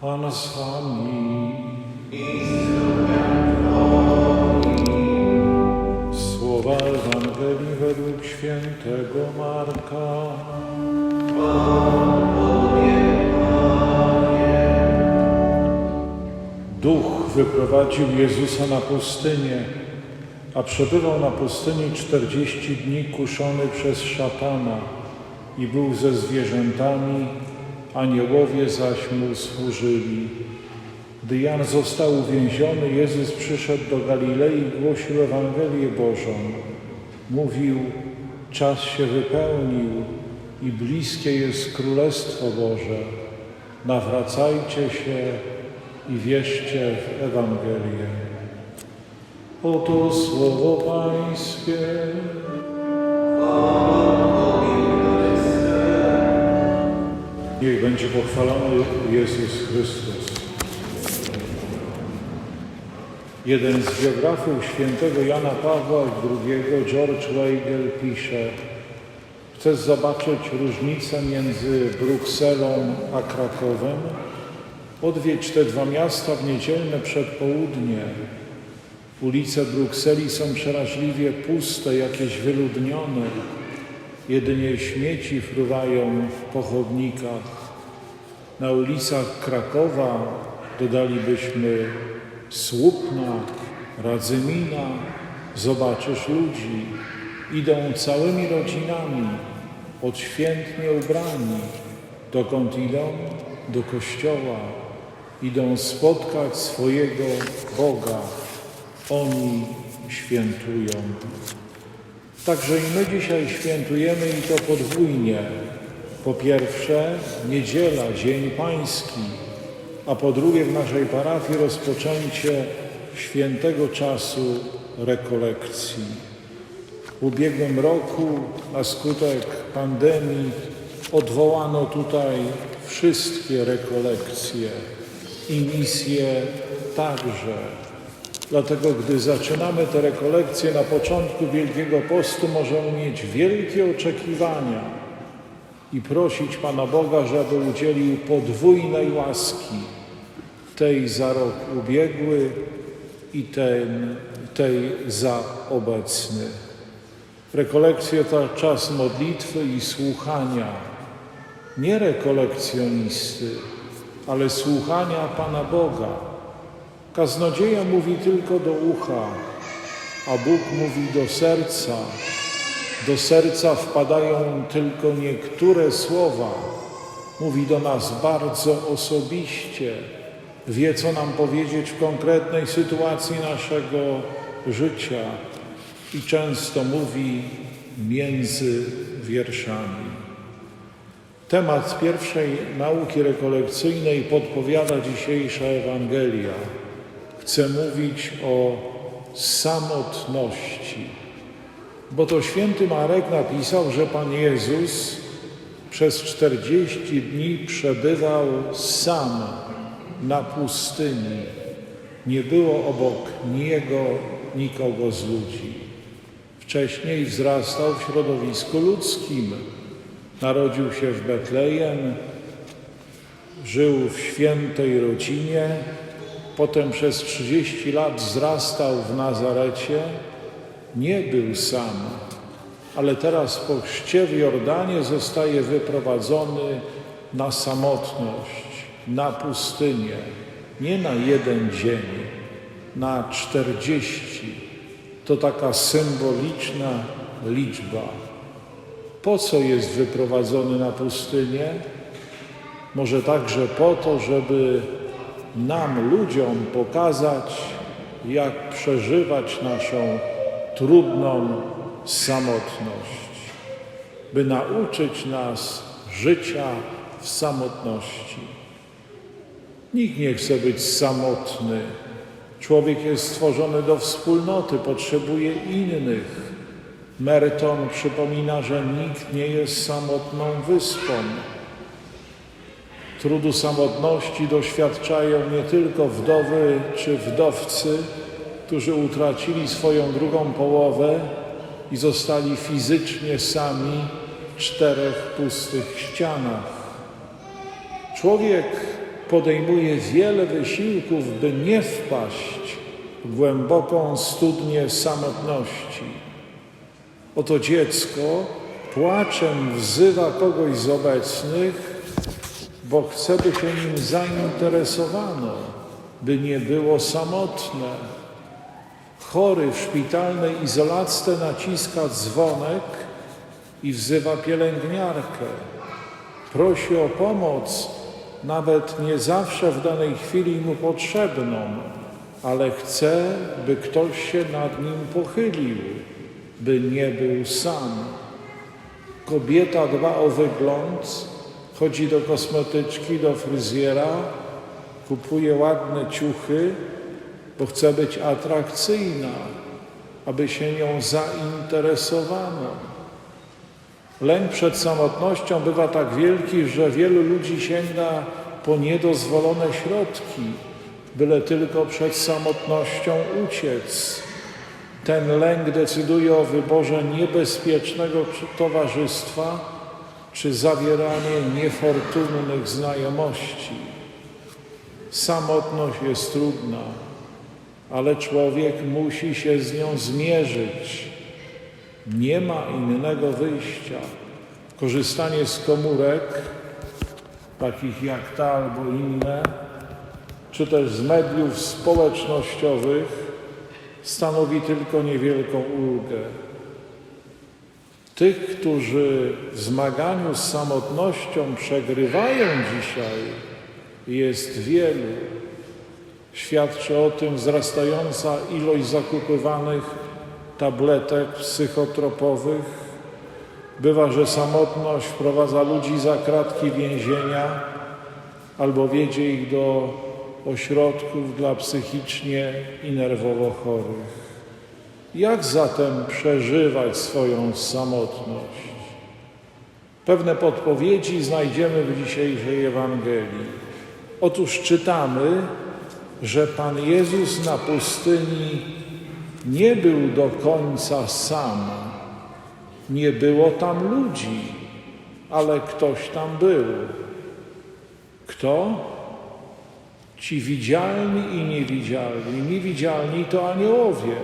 Pan z wami. Słowa Ewangelii według świętego Marka. Duch wyprowadził Jezusa na pustynię, a przebywał na pustyni czterdzieści dni kuszony przez szatana i był ze zwierzętami, aniołowie zaś mu służyli. Gdy Jan został uwięziony, Jezus przyszedł do Galilei i głosił Ewangelię Bożą. Mówił, czas się wypełnił i bliskie jest Królestwo Boże. Nawracajcie się i wierzcie w Ewangelię. Oto słowo Pańskie. Niech będzie pochwalony Jezus Chrystus. Jeden z biografów świętego Jana Pawła II, George Weigel, pisze Chcesz zobaczyć różnicę między Brukselą a Krakowem? Odwiedź te dwa miasta w niedzielne przedpołudnie. Ulice Brukseli są przeraźliwie puste, jakieś wyludnione. Jedynie śmieci fruwają w pochodnikach. Na ulicach Krakowa dodalibyśmy Słupna, Radzymina. Zobaczysz ludzi. Idą całymi rodzinami, odświętnie ubrani. Dokąd idą? Do kościoła. Idą spotkać swojego Boga. Oni świętują. Także i my dzisiaj świętujemy i to podwójnie. Po pierwsze, niedziela, Dzień Pański, a po drugie w naszej parafii rozpoczęcie świętego czasu rekolekcji. W ubiegłym roku na skutek pandemii odwołano tutaj wszystkie rekolekcje i misje także. Dlatego, gdy zaczynamy te rekolekcje na początku Wielkiego Postu, możemy mieć wielkie oczekiwania i prosić Pana Boga, żeby udzielił podwójnej łaski tej za rok ubiegły i ten, tej za obecny. Rekolekcje to czas modlitwy i słuchania, nie rekolekcjonisty, ale słuchania Pana Boga. Kaznodzieja mówi tylko do ucha, a Bóg mówi do serca. Do serca wpadają tylko niektóre słowa. Mówi do nas bardzo osobiście. Wie, co nam powiedzieć w konkretnej sytuacji naszego życia i często mówi między wierszami. Temat pierwszej nauki rekolekcyjnej podpowiada dzisiejsza Ewangelia. Chcę mówić o samotności, bo to święty Marek napisał, że Pan Jezus przez czterdzieści dni przebywał sam na pustyni. Nie było obok niego nikogo z ludzi. Wcześniej wzrastał w środowisku ludzkim. Narodził się w Betlejem, żył w świętej rodzinie, potem przez 30 lat wzrastał w Nazarecie. Nie był sam, ale teraz po chrzcie w Jordanie zostaje wyprowadzony na samotność, na pustynię, nie na jeden dzień, na czterdzieści. To taka symboliczna liczba. Po co jest wyprowadzony na pustynię? Może także po to, żeby nam, ludziom, pokazać, jak przeżywać naszą trudną samotność, by nauczyć nas życia w samotności. Nikt nie chce być samotny. Człowiek jest stworzony do wspólnoty, potrzebuje innych. Merton przypomina, że nikt nie jest samotną wyspą. Trudu samotności doświadczają nie tylko wdowy czy wdowcy, którzy utracili swoją drugą połowę i zostali fizycznie sami w czterech pustych ścianach. Człowiek podejmuje wiele wysiłków, by nie wpaść w głęboką studnię samotności. Oto dziecko płaczem wzywa kogoś z obecnych, bo chce, by się nim zainteresowano, by nie było samotne. Chory w szpitalnej izolacce naciska dzwonek i wzywa pielęgniarkę. Prosi o pomoc, nawet nie zawsze w danej chwili mu potrzebną, ale chce, by ktoś się nad nim pochylił, by nie był sam. Kobieta dba o wygląd, chodzi do kosmetyczki, do fryzjera, kupuje ładne ciuchy, bo chce być atrakcyjna, aby się nią zainteresowano. Lęk przed samotnością bywa tak wielki, że wielu ludzi sięga po niedozwolone środki, byle tylko przed samotnością uciec. Ten lęk decyduje o wyborze niebezpiecznego towarzystwa czy zawieranie niefortunnych znajomości. Samotność jest trudna, ale człowiek musi się z nią zmierzyć. Nie ma innego wyjścia. Korzystanie z komórek, takich jak ta albo inne, czy też z mediów społecznościowych, stanowi tylko niewielką ulgę. Tych, którzy w zmaganiu z samotnością przegrywają dzisiaj, jest wielu. Świadczy o tym wzrastająca ilość zakupywanych tabletek psychotropowych. Bywa, że samotność wprowadza ludzi za kratki więzienia albo wiedzie ich do ośrodków dla psychicznie i nerwowo chorych. Jak zatem przeżywać swoją samotność? Pewne podpowiedzi znajdziemy w dzisiejszej Ewangelii. Otóż czytamy, że Pan Jezus na pustyni nie był do końca sam. Nie było tam ludzi, ale ktoś tam był. Kto? Ci widzialni i niewidzialni. Niewidzialni to aniołowie.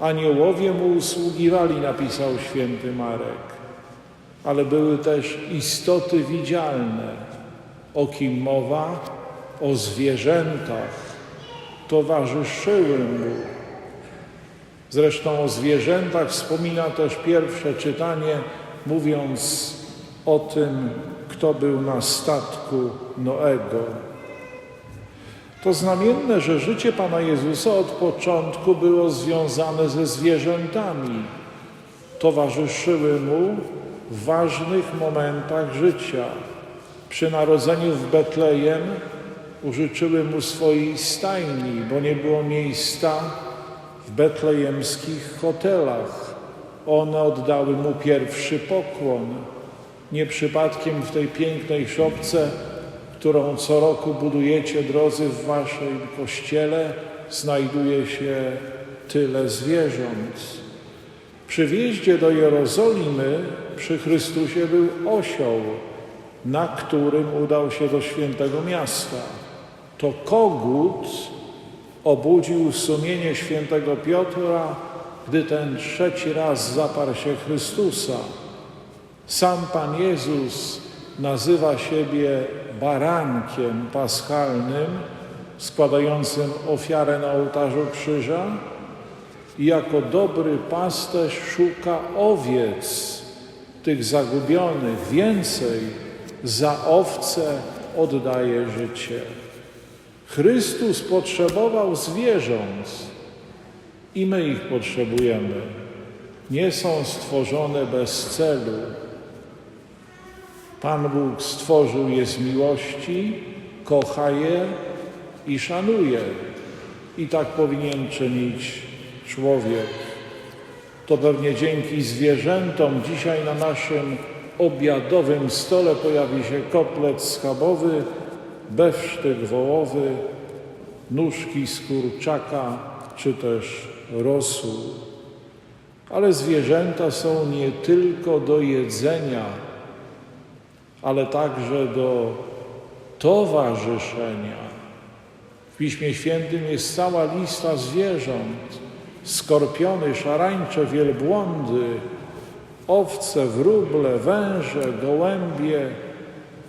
Aniołowie mu usługiwali, napisał święty Marek. Ale były też istoty widzialne. O kim mowa? O zwierzętach. Towarzyszyły mu. Zresztą o zwierzętach wspomina też pierwsze czytanie, mówiąc o tym, kto był na statku Noego. To znamienne, że życie Pana Jezusa od początku było związane ze zwierzętami. Towarzyszyły Mu w ważnych momentach życia. Przy narodzeniu w Betlejem użyczyły Mu swojej stajni, bo nie było miejsca w betlejemskich hotelach. One oddały Mu pierwszy pokłon. Nie przypadkiem w tej pięknej szopce którą co roku budujecie, drodzy, w waszym kościele, znajduje się tyle zwierząt. Przy wjeździe do Jerozolimy przy Chrystusie był osioł, na którym udał się do świętego miasta. To kogut obudził sumienie świętego Piotra, gdy ten trzeci raz zaparł się Chrystusa. Sam Pan Jezus nazywa siebie barankiem paschalnym składającym ofiarę na ołtarzu krzyża i jako dobry pasterz szuka owiec tych zagubionych. Więcej, za owce oddaje życie. Chrystus potrzebował zwierząt i my ich potrzebujemy. Nie są stworzone bez celu Pan Bóg stworzył je z miłości, kocha je i szanuje. I tak powinien czynić człowiek. To pewnie dzięki zwierzętom dzisiaj na naszym obiadowym stole pojawi się kotlet schabowy, bewsztyk wołowy, nóżki z kurczaka czy też rosół. Ale zwierzęta są nie tylko do jedzenia, ale także do towarzyszenia. W Piśmie Świętym jest cała lista zwierząt: skorpiony, szarańcze, wielbłądy, owce, wróble, węże, gołębie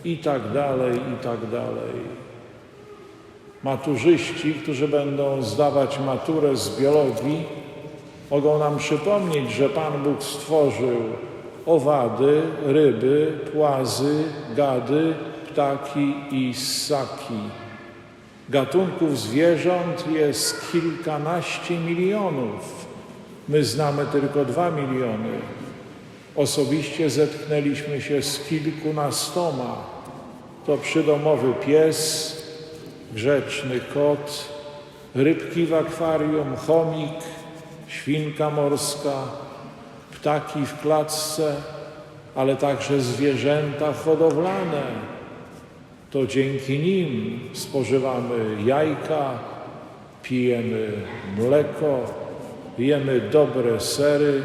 i tak dalej, i tak dalej. Maturzyści, którzy będą zdawać maturę z biologii, mogą nam przypomnieć, że Pan Bóg stworzył owady, ryby, płazy, gady, ptaki i ssaki. Gatunków zwierząt jest kilkanaście milionów. My znamy tylko dwa miliony. Osobiście zetknęliśmy się z kilkunastoma. To przydomowy pies, grzeczny kot, rybki w akwarium, chomik, świnka morska, ptaki w klatce, ale także zwierzęta hodowlane. To dzięki nim spożywamy jajka, pijemy mleko, jemy dobre sery,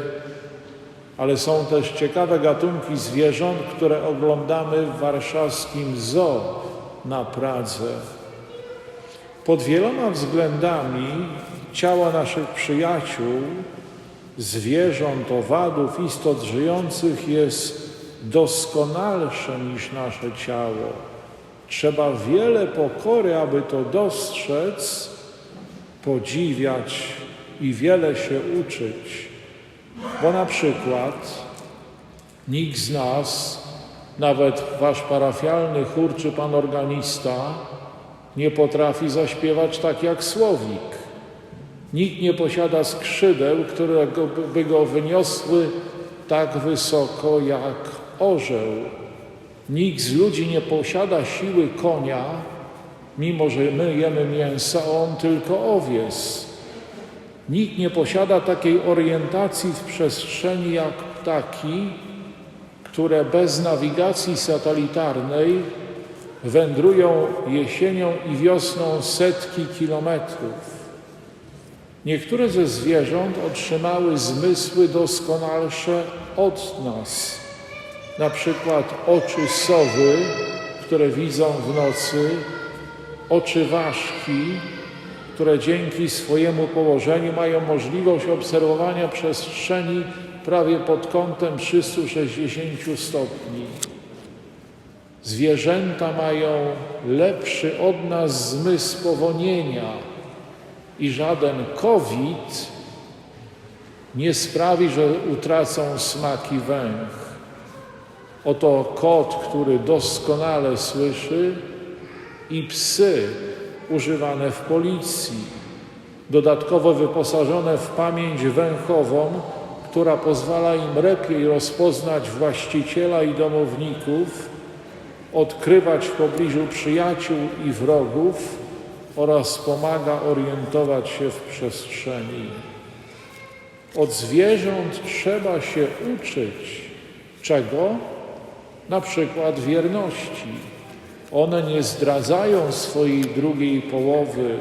ale są też ciekawe gatunki zwierząt, które oglądamy w warszawskim zoo na Pradze. Pod wieloma względami ciała naszych przyjaciół, zwierząt, owadów, istot żyjących jest doskonalsze niż nasze ciało. Trzeba wiele pokory, aby to dostrzec, podziwiać i wiele się uczyć. Bo na przykład nikt z nas, nawet wasz parafialny chór czy pan organista, nie potrafi zaśpiewać tak jak słowik. Nikt nie posiada skrzydeł, które by go wyniosły tak wysoko jak orzeł. Nikt z ludzi nie posiada siły konia, mimo że my jemy mięsa, on tylko owies. Nikt nie posiada takiej orientacji w przestrzeni jak ptaki, które bez nawigacji satelitarnej wędrują jesienią i wiosną setki kilometrów. Niektóre ze zwierząt otrzymały zmysły doskonalsze od nas. Na przykład oczy sowy, które widzą w nocy, oczy ważki, które dzięki swojemu położeniu mają możliwość obserwowania przestrzeni prawie pod kątem 360 stopni. Zwierzęta mają lepszy od nas zmysł powonienia i żaden COVID nie sprawi, że utracą smak i węch. Oto kot, który doskonale słyszy i psy używane w policji, dodatkowo wyposażone w pamięć węchową, która pozwala im lepiej rozpoznać właściciela i domowników, odkrywać w pobliżu przyjaciół i wrogów oraz pomaga orientować się w przestrzeni. Od zwierząt trzeba się uczyć. Czego? Na przykład wierności. One nie zdradzają swojej drugiej połowy,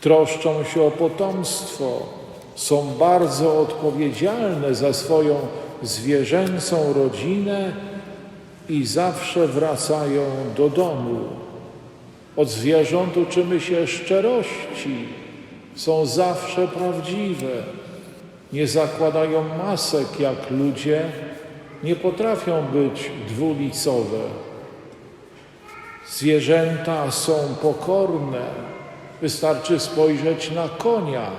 troszczą się o potomstwo, są bardzo odpowiedzialne za swoją zwierzęcą rodzinę i zawsze wracają do domu. Od zwierząt uczymy się szczerości, są zawsze prawdziwe, nie zakładają masek jak ludzie, nie potrafią być dwulicowe. Zwierzęta są pokorne. Wystarczy spojrzeć na konia,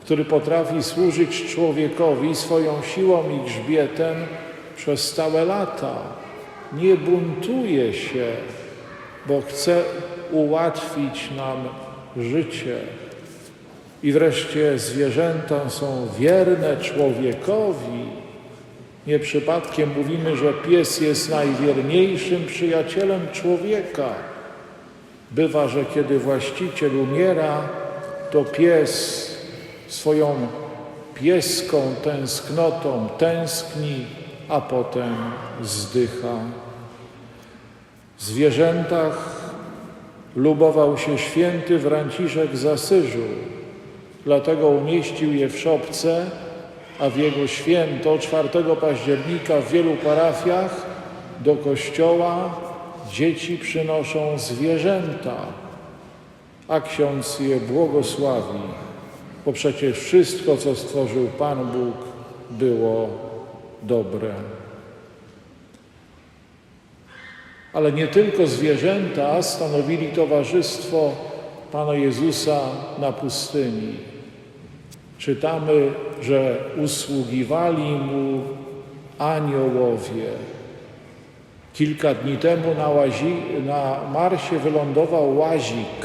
który potrafi służyć człowiekowi swoją siłą i grzbietem przez całe lata. Nie buntuje się, bo chce ułatwić nam życie. I wreszcie zwierzęta są wierne człowiekowi. Nie przypadkiem mówimy, że pies jest najwierniejszym przyjacielem człowieka. Bywa, że kiedy właściciel umiera, to pies swoją pieską tęsknotą tęskni a potem zdycha. Zwierzętach lubował się święty Franciszek z Asyżu, dlatego umieścił je w szopce, a w jego święto 4 października w wielu parafiach do kościoła dzieci przynoszą zwierzęta, a ksiądz je błogosławi, bo przecież wszystko, co stworzył Pan Bóg, było dobre. Ale nie tylko zwierzęta stanowili towarzystwo Pana Jezusa na pustyni. Czytamy, że usługiwali Mu aniołowie. Kilka dni temu na, łazi, na Marsie wylądował łazik.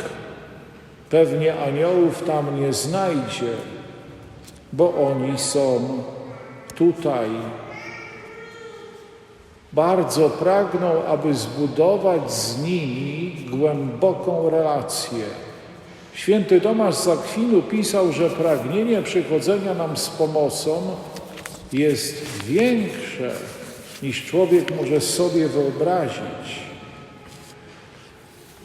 Pewnie aniołów tam nie znajdzie, bo oni są tutaj. Bardzo pragną, aby zbudować z nimi głęboką relację. Święty Tomasz z Akwinu pisał, że pragnienie przychodzenia nam z pomocą jest większe niż człowiek może sobie wyobrazić.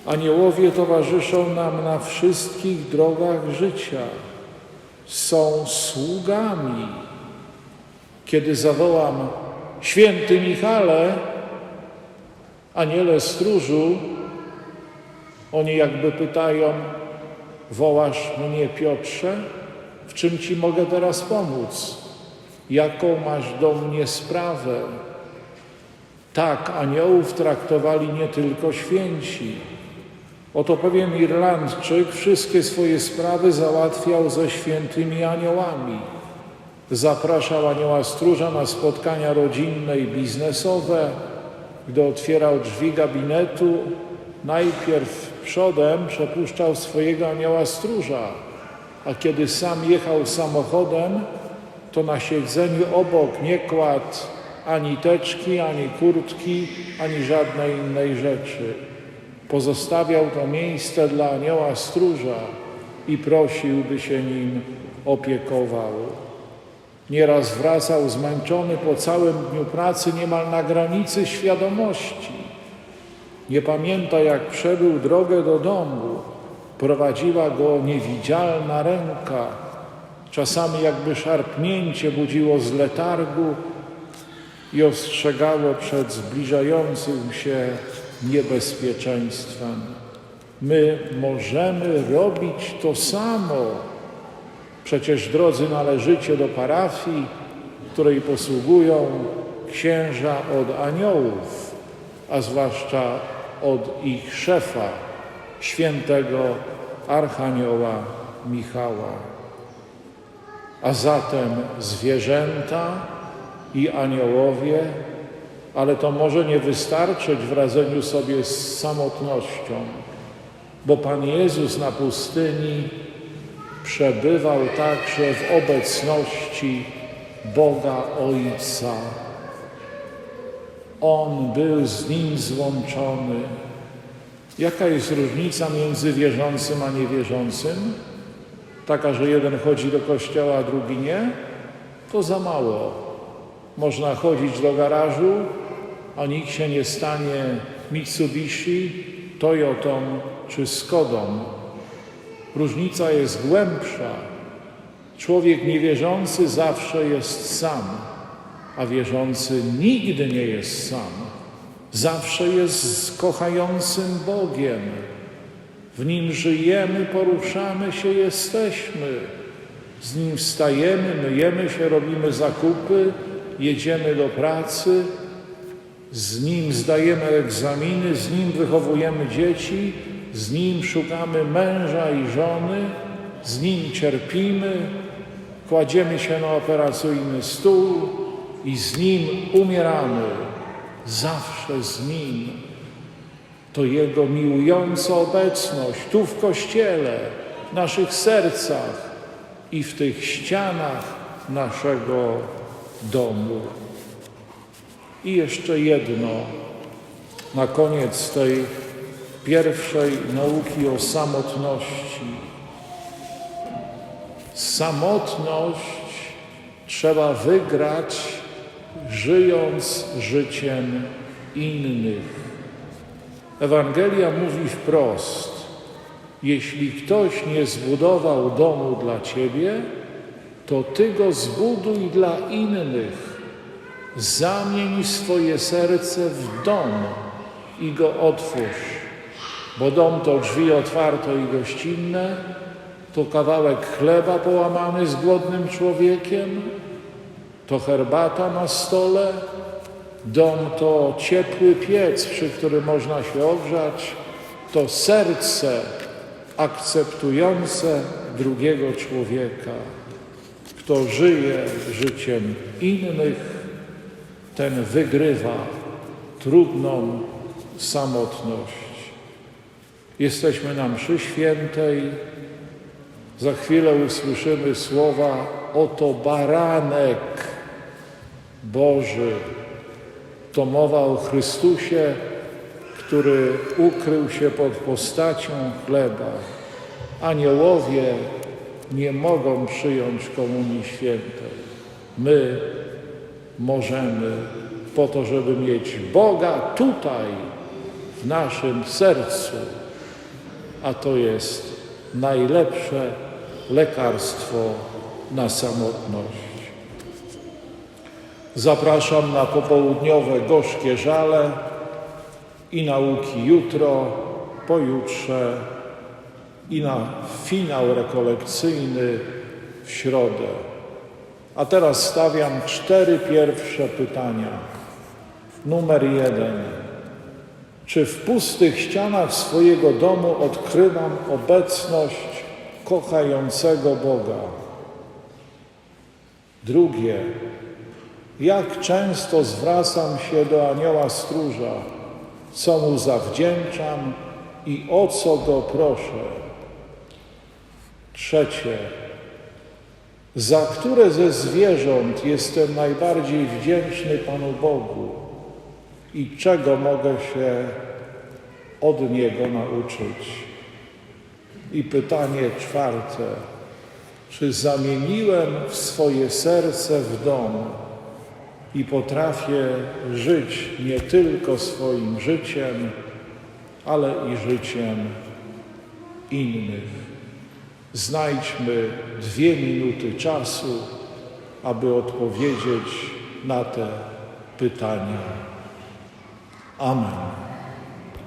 Aniołowie towarzyszą nam na wszystkich drogach życia. Są sługami. Kiedy zawołam Święty Michale, aniele stróżu, oni jakby pytają, wołasz mnie Piotrze? W czym Ci mogę teraz pomóc? Jaką masz do mnie sprawę? Tak, aniołów traktowali nie tylko święci. Oto pewien Irlandczyk wszystkie swoje sprawy załatwiał ze świętymi aniołami. Zapraszał anioła stróża na spotkania rodzinne i biznesowe. Gdy otwierał drzwi gabinetu, najpierw przodem przepuszczał swojego anioła stróża, a kiedy sam jechał samochodem, to na siedzeniu obok nie kładł ani teczki, ani kurtki, ani żadnej innej rzeczy. Pozostawiał to miejsce dla anioła stróża i prosił, by się nim opiekował. Nieraz wracał zmęczony po całym dniu pracy niemal na granicy świadomości. Nie pamięta, jak przebył drogę do domu. Prowadziła go niewidzialna ręka. Czasami jakby szarpnięcie budziło z letargu i ostrzegało przed zbliżającym się niebezpieczeństwem. My możemy robić to samo. Przecież drodzy należycie do parafii, której posługują księża od aniołów, a zwłaszcza od ich szefa, świętego Archanioła Michała. A zatem zwierzęta i aniołowie, ale to może nie wystarczyć w radzeniu sobie z samotnością, bo Pan Jezus na pustyni przebywał także w obecności Boga Ojca. On był z Nim złączony. Jaka jest różnica między wierzącym a niewierzącym? Taka, że jeden chodzi do kościoła, a drugi nie? To za mało. Można chodzić do garażu, a nikt się nie stanie Mitsubishi, Toyotą czy Skodą. Różnica jest głębsza. Człowiek niewierzący zawsze jest sam, a wierzący nigdy nie jest sam. Zawsze jest z kochającym Bogiem. W Nim żyjemy, poruszamy się, jesteśmy. Z Nim wstajemy, myjemy się, robimy zakupy, jedziemy do pracy. Z Nim zdajemy egzaminy, z Nim wychowujemy dzieci, z Nim szukamy męża i żony, z Nim cierpimy, kładziemy się na operacyjny stół i z Nim umieramy. Zawsze z Nim. To Jego miłująca obecność tu w Kościele, w naszych sercach i w tych ścianach naszego domu. I jeszcze jedno na koniec tej pierwszej nauki o samotności. Samotność trzeba wygrać, żyjąc życiem innych. Ewangelia mówi wprost: Jeśli ktoś nie zbudował domu dla ciebie, to ty go zbuduj dla innych. Zamień swoje serce w dom i go otwórz, bo dom to drzwi otwarte i gościnne, to kawałek chleba połamany z głodnym człowiekiem, to herbata na stole, dom to ciepły piec, przy którym można się ogrzać, to serce akceptujące drugiego człowieka. Kto żyje życiem innych, ten wygrywa trudną samotność. Jesteśmy na mszy świętej. Za chwilę usłyszymy słowa: Oto baranek Boży. To mowa o Chrystusie, który ukrył się pod postacią chleba. Aniołowie nie mogą przyjąć Komunii Świętej. My możemy po to, żeby mieć Boga tutaj, w naszym sercu, a to jest najlepsze lekarstwo na samotność. Zapraszam na popołudniowe gorzkie żale i nauki jutro, pojutrze i na finał rekolekcyjny w środę. A teraz stawiam cztery pierwsze pytania. Numer jeden. Czy w pustych ścianach swojego domu odkrywam obecność kochającego Boga? Drugie. Jak często zwracam się do anioła stróża, co mu zawdzięczam i o co go proszę? Trzecie. Za które ze zwierząt jestem najbardziej wdzięczny Panu Bogu i czego mogę się od Niego nauczyć? I pytanie czwarte. Czy zamieniłem swoje serce w dom i potrafię żyć nie tylko swoim życiem, ale i życiem innych? Znajdźmy dwie minuty czasu, aby odpowiedzieć na te pytania. Amen.